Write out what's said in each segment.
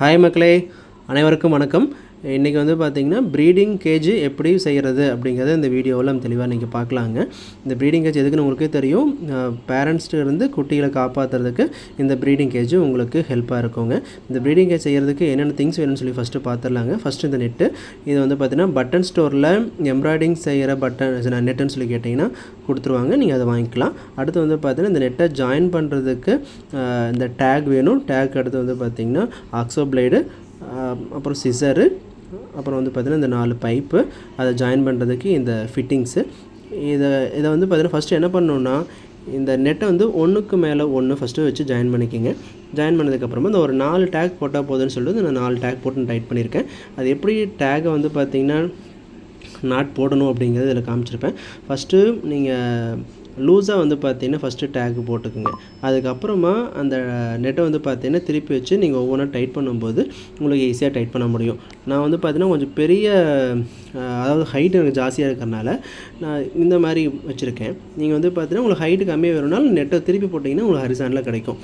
Hi மக்களே. அனைவருக்கும் வணக்கம். இன்றைக்கி வந்து பார்த்திங்கன்னா ப்ரீடிங் கேஜ் எப்படி செய்கிறது அப்படிங்கிறத இந்த வீடியோவில் நம்ம தெளிவாக நீங்கள் பார்க்கலாங்க. இந்த ப்ரீடிங் கேஜ் எதுக்குன்னு உங்களுக்கே தெரியும். பேரண்ட்ஸ்ட்டு இருந்து குட்டிகளை காப்பாற்றுறதுக்கு இந்த ப்ரீடிங் கேஜ் உங்களுக்கு ஹெல்ப்பாக இருக்குங்க. இந்த ப்ரீடிங் கேஜ் செய்கிறதுக்கு என்னென்ன திங்ஸ் வேணும்னு சொல்லி ஃபஸ்ட்டு பார்த்துடலாங்க ஃபஸ்ட்டு இந்த நெட்டு இது வந்து பார்த்திங்கன்னா பட்டன் ஸ்டோரில் எம்ப்ராய்டிங் செய்கிற பட்டன் நெட்டுன்னு சொல்லி கேட்டிங்கன்னா கொடுத்துருவாங்க. நீங்கள் அதை வாங்கிக்கலாம். அடுத்து வந்து பார்த்திங்கன்னா இந்த நெட்டை ஜாயின் பண்ணுறதுக்கு இந்த டேக் வேணும். டேக் அடுத்து வந்து பார்த்திங்கன்னா ஆக்ஸோ பிளேடு அப்புறம் சிசரு அப்புறம் வந்து பார்த்திங்கன்னா இந்த நாலு பைப்பு அதை ஜாயின் பண்ணுறதுக்கு இந்த ஃபிட்டிங்ஸு இதை இதை வந்து பார்த்திங்கன்னா ஃபஸ்ட்டு என்ன பண்ணணுன்னா இந்த நெட்டை வந்து ஒன்றுக்கு மேலே ஒன்று ஃபஸ்ட்டு வச்சு ஜாயின் பண்ணிக்கோங்க. ஜாயின் பண்ணதுக்கப்புறமா இந்த ஒரு நாலு டேக் போட்டால் போதும்னு சொல்லிட்டு நான் நாலு டேக் போட்டு டைட் பண்ணியிருக்கேன் அது எப்படி டேக்கை வந்து பார்த்திங்கன்னா நாட் போடணும் அப்படிங்கிறது இதில் காமிச்சிருப்பேன். ஃபஸ்ட்டு நீங்கள் லூஸாக வந்து பார்த்தீங்கன்னா ஃபஸ்ட்டு டேக் போட்டுக்குங்க. அதுக்கப்புறமா அந்த நெட்டை வந்து பார்த்தீங்கன்னா திருப்பி வச்சு நீங்கள் ஒவ்வொன்றா டைட் பண்ணும்போது உங்களுக்கு ஈஸியாக டைட் பண்ண முடியும். நான் வந்து பார்த்தீங்கன்னா கொஞ்சம் பெரிய அதாவது ஹைட் எனக்கு ஜாஸ்தியாக இருக்கிறனால நான் இந்த மாதிரி வச்சுருக்கேன். நீங்கள் வந்து பார்த்தீங்கன்னா உங்களுக்கு ஹைட்டு கம்மியாக வேணும்னாலும் நெட்டை திருப்பி போட்டிங்கன்னா உங்களுக்கு ஹரிசானில் கிடைக்கும்.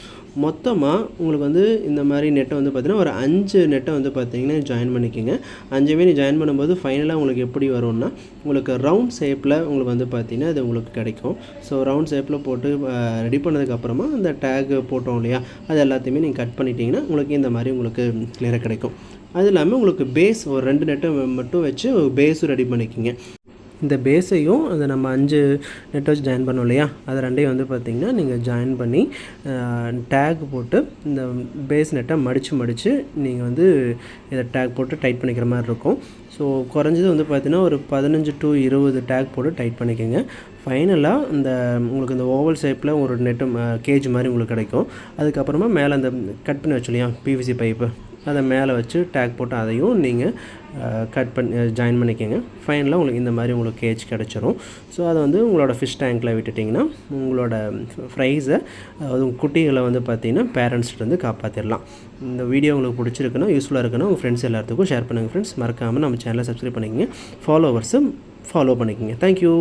மொத்தமாக உங்களுக்கு வந்து இந்த மாதிரி நெட்டை வந்து பார்த்தீங்கன்னா ஒரு அஞ்சு நெட்டை வந்து பார்த்தீங்கன்னா ஜாயின் பண்ணிக்கோங்க. அஞ்சுமே நீ ஜாயின் பண்ணும்போது ஃபைனலாக உங்களுக்கு எப்படி வரும்னா உங்களுக்கு ரவுண்ட் ஷேப்பில் உங்களுக்கு வந்து பார்த்தீங்கன்னா அது உங்களுக்கு கிடைக்கும். ஸோ ரவுண்ட் ஷேப்பில் போட்டு ரெடி பண்ணதுக்கப்புறமா அந்த டேக் போட்டோம் இல்லையா? அது எல்லாத்தையுமே நீங்கள் கட் பண்ணிட்டீங்கன்னா உங்களுக்கு இந்த மாதிரி உங்களுக்கு கிளியராக கிடைக்கும். அது இல்லாமல் உங்களுக்கு பேஸ் ஒரு ரெண்டு நெட்டை மட்டும் வச்சு பேஸும் ரெடி பண்ணிக்கிங்க. இந்த பேஸையும் அந்த நம்ம அஞ்சு நெட் வச்சு ஜாயின் பண்ணோம் இல்லையா? அது ரெண்டையும் வந்து பார்த்திங்கன்னா நீங்கள் ஜாயின் பண்ணி டேக் போட்டு இந்த பேஸ் நெட்டை மடித்து மடித்து நீங்கள் வந்து இதை டேக் போட்டு டைட் பண்ணிக்கிற மாதிரி இருக்கும். ஸோ குறைஞ்சது வந்து பார்த்திங்கன்னா ஒரு பதினஞ்சு டு இருபது டேக் போட்டு டைட் பண்ணிக்கோங்க. ஃபைனலாக இந்த உங்களுக்கு இந்த ஓவல் ஷேப்பில் ஒரு நெட்டு கேஜ் மாதிரி உங்களுக்கு கிடைக்கும். அதுக்கப்புறமா மேலே அந்த கட் பண்ணி வச்சோம் இல்லையா? பிவிசி பைப்பு அதை மேலே வச்சு டேக் போட்டு அதையும் நீங்கள் கட் பண்ணி ஜாயின் பண்ணிக்கோங்க. ஃபைனலாக உங்களுக்கு இந்த மாதிரி உங்களுக்கு கேஜ் கிடச்சிரும். ஸோ அதை வந்து உங்களோட ஃபிஷ் டேங்க்கில் விட்டுட்டிங்கன்னா உங்களோட ஃப்ரைஸை அது குட்டிகளை வந்து பார்த்தீங்கன்னா பேரண்ட்ஸ்கிட்டருந்து காப்பாற்றிடலாம் இந்த வீடியோ உங்களுக்கு பிடிச்சிருக்குன்னா யூஸ்ஃபுல்லாக இருக்குன்னா உங்கள் ஃப்ரெண்ட்ஸ் எல்லாத்துக்கும் ஷேர் பண்ணுங்கள் ஃப்ரெண்ட்ஸ் மறக்காமல் நம்ம சேனலை சப்ஸ்கிரைப் பண்ணிக்கோங்க. ஃபாலோவர்ஸும் ஃபாலோ பண்ணிக்கோங்க. தேங்க்யூ